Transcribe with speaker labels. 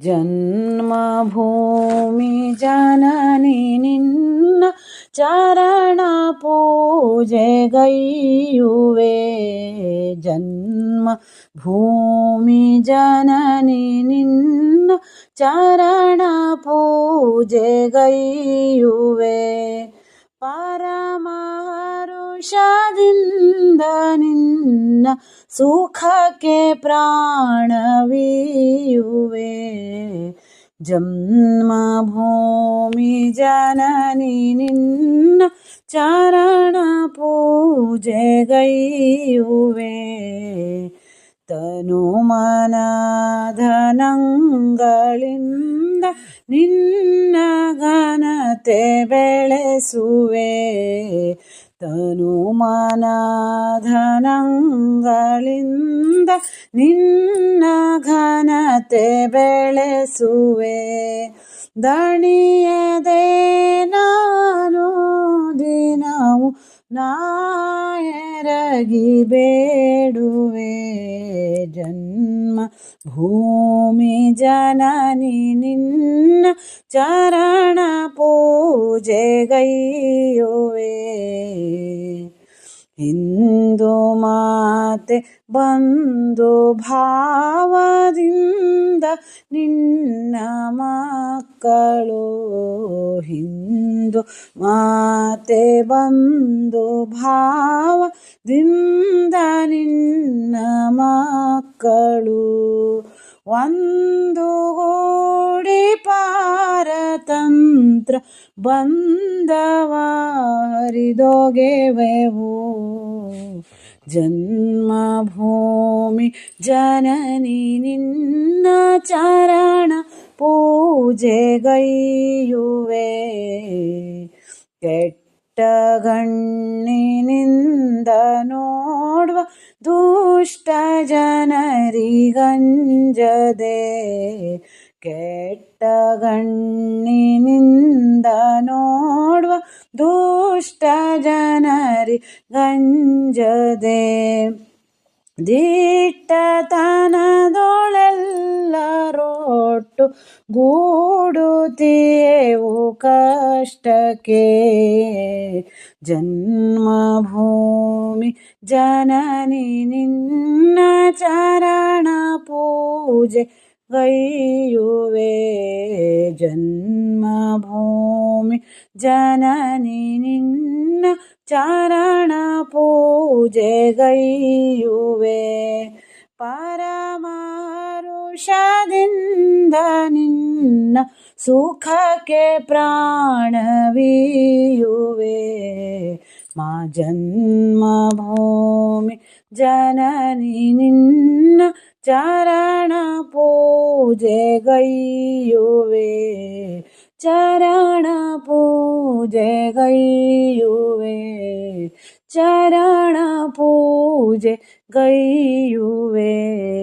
Speaker 1: ജന്മഭൂമി ജനനി നിന്ന ചരണ പൂജകയ്യുവേ ജന്മ ഭൂമി ജനനി നിന്ന ചരണ പൂജകയ്യുവേ പരമഹരുഷ ನಿನ್ನ ಸುಖಕ್ಕೆ ಪ್ರಾಣವೀಯುವೆ ಜನ್ಮಭೂಮಿ ಜನನಿ ನಿನ್ನ ಚರಣ ಪೂಜೆಗೈಯುವೆ ತನು ಮನಧನಗಳಿಂದ ನಿನ್ನ ಘನತೆ ಬೆಳೆಸುವೆ. ತನು ಮನಧನಗಳಿಂದ ನಿನ್ನ ಘನತೆ ಬೆಳೆಸುವೆ. ದಣಿಯದೆ ನಾನು ದಿನವು ನಾಯರಗಿ ಬೇಡುವೆ. ಜನ್ಮ ಭೂಮಿ ಜನನಿ ನಿನ್ನ ಚರಣ ಪೂಜೆಗೈಯುವೆ ಹಿಂದೂ ಮಾತೆ ಬಂದು ಭಾವದಿಂದ ನಿನ್ನ ಮಕ್ಕಳು. ಹಿಂದೂ ಮಾತೆ ಬಂದು ಭಾವದಿಂದ ನಿನ್ನ ಮಕ್ಕಳು. ಒಂದು ಗೋಡಿ ಪಾರತಂತ್ರ ಬಂದವಾರಿದೊಗೆವೆವು ಜನ್ಮಭೂಮಿ ಜನನಿ ನಿನ್ನ ಚರಣ ಪೂಜೆಗೈಯುವೆ ಕೆಟ್ಟ ಗಣ್ಣಿನಿಂದ ನೋಡುವ ದುಷ್ಟ ಜನರಿಗಂಜದೆ ಕೆಟ್ಟ ಗಣ್ಣಿನಿಂದ ನೋಡುವ ದುಷ್ಟ ಜನರಿ ಗಂಜದೆ. ದಿಟ್ಟತನದೊಳೆಲ್ಲರೊಟ್ಟು ಗೂಡುತ್ತೀಯೇವು ಕಷ್ಟಕ್ಕೆ. ಜನ್ಮಭೂಮಿ ಜನನಿ ನಿನ್ನ ಚರಣ ಪೂಜೆ गैुवे जन्मभूमि जननि निन्न चरणपूजे पूजे गैवे परमा रुषदिनिन् सुख മാ ജന്മഭൂമി ജനനി നിന്ന ചരണ പൂജകയ്യുവേ. ചരണ പൂജകയ്യുവേ. ചരണ പൂജ ഗയ്യുവേ